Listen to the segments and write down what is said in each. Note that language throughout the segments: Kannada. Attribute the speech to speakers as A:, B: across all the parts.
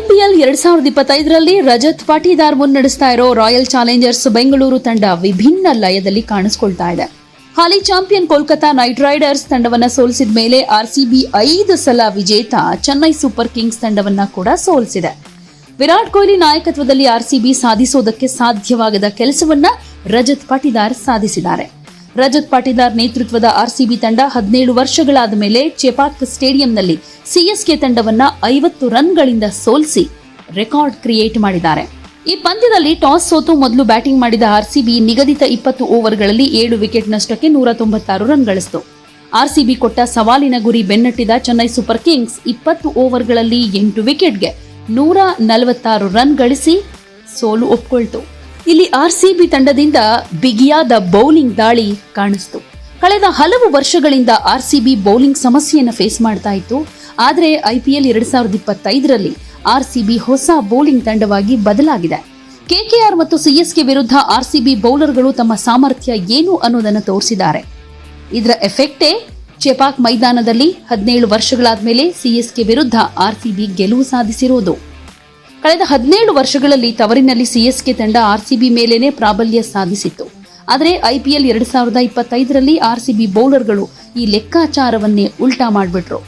A: ಐಪಿಎಲ್ ಎರಡ್ ಸಾವಿರದ ಇಪ್ಪತ್ತೈದರಲ್ಲಿ ರಜತ್ ಪಾಟೀದಾರ್ ಮುನ್ನಡೆಸ್ತಾ ಇರೋ ರಾಯಲ್ ಚಾಲೆಂಜರ್ಸ್ ಬೆಂಗಳೂರು ತಂಡ ವಿಭಿನ್ನ ಲಯದಲ್ಲಿ ಕಾಣಿಸ್ಕೊಳ್ತಾ ಇದೆ. ಹಾಲಿ ಚಾಂಪಿಯನ್ ಕೋಲ್ಕತಾ ನೈಟ್ ರೈಡರ್ಸ್ ತಂಡವನ್ನ ಸೋಲಿಸಿದ ಮೇಲೆ ಆರ್ಸಿಬಿ ಐದು ಸಲ ವಿಜೇತ ಚೆನ್ನೈ ಸೂಪರ್ ಕಿಂಗ್ಸ್ ತಂಡವನ್ನ ಕೂಡ ಸೋಲಿಸಿದೆ. ವಿರಾಟ್ ಕೊಹ್ಲಿ ನಾಯಕತ್ವದಲ್ಲಿ ಆರ್ಸಿಬಿ ಸಾಧಿಸೋದಕ್ಕೆ ಸಾಧ್ಯವಾಗದ ಕೆಲಸವನ್ನ ರಜತ್ ಪಾಟೀದಾರ್ ಸಾಧಿಸಿದ್ದಾರೆ. ರಜತ್ ಪಾಟೀದಾರ್ ನೇತೃತ್ವದ ಆರ್ಸಿಬಿ ತಂಡ ಹದಿನೇಳು ವರ್ಷಗಳಾದ ಮೇಲೆ ಚೆಪಾಕ್ ಸ್ಟೇಡಿಯಂನಲ್ಲಿ ಸಿಎಸ್ಕೆ ತಂಡವನ್ನ ಐವತ್ತು ರನ್ಗಳಿಂದ ಸೋಲಿಸಿ ರೆಕಾರ್ಡ್ ಕ್ರಿಯೇಟ್ ಮಾಡಿದ್ದಾರೆ. ಈ ಪಂದ್ಯದಲ್ಲಿ ಟಾಸ್ ಸೋತು ಮೊದಲು ಬ್ಯಾಟಿಂಗ್ ಮಾಡಿದ ಆರ್ಸಿಬಿ ನಿಗದಿತ ಇಪ್ಪತ್ತು ಓವರ್ಗಳಲ್ಲಿ ಏಳು ವಿಕೆಟ್ ನಷ್ಟಕ್ಕೆ ನೂರ ತೊಂಬತ್ತಾರು ರನ್ ಗಳಿಸಿತು ಆರ್ಸಿಬಿ ಕೊಟ್ಟ ಸವಾಲಿನ ಗುರಿ ಬೆನ್ನಟ್ಟಿದ ಚೆನ್ನೈ ಸೂಪರ್ ಕಿಂಗ್ಸ್ ಇಪ್ಪತ್ತು ಓವರ್ಗಳಲ್ಲಿ ಎಂಟು ವಿಕೆಟ್ಗೆ ನೂರ ನಲವತ್ತಾರು ರನ್ ಗಳಿಸಿ ಸೋಲು ಒಪ್ಕೊಳ್ತು. ಇಲ್ಲಿ ಆರ್ಸಿಬಿ ತಂಡದಿಂದ ಬಿಗಿಯಾದ ಬೌಲಿಂಗ್ ದಾಳಿ ಕಾಣಿಸ್ತು. ಕಳೆದ ಹಲವು ವರ್ಷಗಳಿಂದ ಆರ್ಸಿಬಿ ಬೌಲಿಂಗ್ ಸಮಸ್ಯೆಯನ್ನು ಫೇಸ್ ಮಾಡ್ತಾ ಇತ್ತು. ಆದರೆ ಐಪಿಎಲ್ ಎರಡ್ ಸಾವಿರದ ಇಪ್ಪತ್ತೈದರಲ್ಲಿ ಆರ್ಸಿಬಿ ಹೊಸ ಬೌಲಿಂಗ್ ತಂಡವಾಗಿ ಬದಲಾಗಿದೆ. ಕೆಕೆಆರ್ ಮತ್ತು ಸಿಎಸ್ಕೆ ವಿರುದ್ಧ ಆರ್ಸಿಬಿ ಬೌಲರ್ಗಳು ತಮ್ಮ ಸಾಮರ್ಥ್ಯ ಏನು ಅನ್ನೋದನ್ನು ತೋರಿಸಿದ್ದಾರೆ. ಇದರ ಎಫೆಕ್ಟೇ ಚೆಪಾಕ್ ಮೈದಾನದಲ್ಲಿ ಹದಿನೇಳು ವರ್ಷಗಳಾದ ಮೇಲೆ ಸಿಎಸ್ಕೆ ವಿರುದ್ಧ ಆರ್ಸಿಬಿ ಗೆಲುವು ಸಾಧಿಸಿರುವುದು ಕಳೆದ ಹದಿನೇಳು ವರ್ಷಗಳಲ್ಲಿ ತವರಿನಲ್ಲಿ ಸಿಎಸ್ಕೆ ತಂಡ ಆರ್ಸಿಬಿ ಮೇಲೇನೆ ಪ್ರಾಬಲ್ಯ ಸಾಧಿಸಿತ್ತು. ಆದರೆ ಐಪಿಎಲ್ ಎರಡು ಸಾವಿರದ ಇಪ್ಪತ್ತೈದರಲ್ಲಿ ಆರ್ಸಿಬಿ ಬೌಲರ್ಗಳು ಈ ಲೆಕ್ಕಾಚಾರವನ್ನೇ ಉಲ್ಟಾ ಮಾಡಿಬಿಟ್ರು.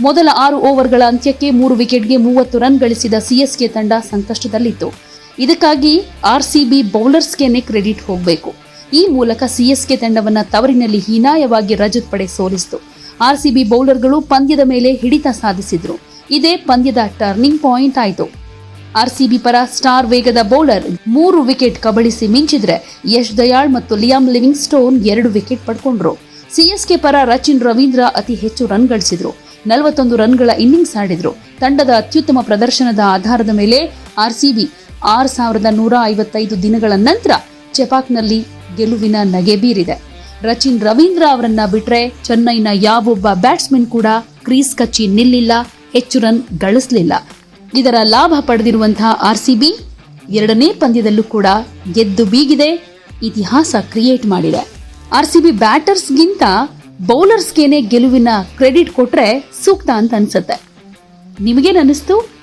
A: ಮೊದಲ ಆರು ಓವರ್ಗಳ ಅಂತ್ಯಕ್ಕೆ ಮೂರು ವಿಕೆಟ್ಗೆ ಮೂವತ್ತು ರನ್ ಗಳಿಸಿದ ಸಿಎಸ್ಕೆ ತಂಡ ಸಂಕಷ್ಟದಲ್ಲಿತ್ತು. ಇದಕ್ಕಾಗಿ ಆರ್ಸಿಬಿ ಬೌಲರ್ಸ್ಗೆನೆ ಕ್ರೆಡಿಟ್ ಹೋಗಬೇಕು. ಈ ಮೂಲಕ ಸಿಎಸ್ಕೆ ತಂಡವನ್ನು ತವರಿನಲ್ಲಿ ಹೀನಾಯವಾಗಿ ರಜತ್ ಪಡೆ ಸೋಲಿಸಿತು. ಆರ್ಸಿಬಿ ಬೌಲರ್ಗಳು ಪಂದ್ಯದ ಮೇಲೆ ಹಿಡಿತ ಸಾಧಿಸಿದ್ರು. ಇದೇ ಪಂದ್ಯದ ಟರ್ನಿಂಗ್ ಪಾಯಿಂಟ್ ಆಯಿತು. ಆರ್ಸಿಬಿ ಪರ ಸ್ಟಾರ್ ವೇಗದ ಬೌಲರ್ ಮೂರು ವಿಕೆಟ್ ಕಬಳಿಸಿ ಮಿಂಚಿದ್ರೆ ಯಶ್ ದಯಾಳ್ ಮತ್ತು ಲಿಯಾಮ್ ಲಿವಿಂಗ್ ಸ್ಟೋನ್ ಎರಡು ವಿಕೆಟ್ ಪಡ್ಕೊಂಡ್ರು. ಸಿಎಸ್ಕೆ ಪರ ರಚಿನ್ ರವೀಂದ್ರ ಅತಿ ಹೆಚ್ಚು ರನ್ ಗಳಿಸಿದ್ರು. ನಲವತ್ತೊಂದು ರನ್ಗಳ ಇನ್ನಿಂಗ್ಸ್ ಆಡಿದ್ರು. ತಂಡದ ಅತ್ಯುತ್ತಮ ಪ್ರದರ್ಶನದ ಆಧಾರದ ಮೇಲೆ ಆರ್ಸಿಬಿ ಆರು ಸಾವಿರದ ನೂರ ಐವತ್ತೈದು ದಿನಗಳ ನಂತರ ಚೆಪಾಕ್ನಲ್ಲಿ ಗೆಲುವಿನ ನಗೆ ಬೀರಿದೆ. ರಚಿನ್ ರವೀಂದ್ರ ಅವರನ್ನ ಬಿಟ್ರೆ ಚೆನ್ನೈನ ಯಾವೊಬ್ಬ ಬ್ಯಾಟ್ಸ್ಮನ್ ಕೂಡ ಕ್ರೀಸ್ ಕಚ್ಚಿ ನಿಲ್ಲಿಲ್ಲ, ಹೆಚ್ಚು ರನ್ ಗಳಿಸಲಿಲ್ಲ. ಇದರ ಲಾಭ ಪಡೆದಿರುವಂತಹ ಆರ್ಸಿಬಿ ಎರಡನೇ ಪಂದ್ಯದಲ್ಲೂ ಕೂಡ ಗೆದ್ದು ಬೀಗಿದೆ. ಇತಿಹಾಸ ಕ್ರಿಯೇಟ್ ಮಾಡಿದೆ. ಆರ್ಸಿಬಿ ಬ್ಯಾಟರ್ಸ್ಗಿಂತ ಬೌಲರ್ಸ್ಗೇನೆ ಗೆಲುವಿನ ಕ್ರೆಡಿಟ್ ಕೊಟ್ರೆ ಸೂಕ್ತ ಅಂತ ಅನ್ಸುತ್ತೆ. ನಿಮಗೇನಿಸ್ತು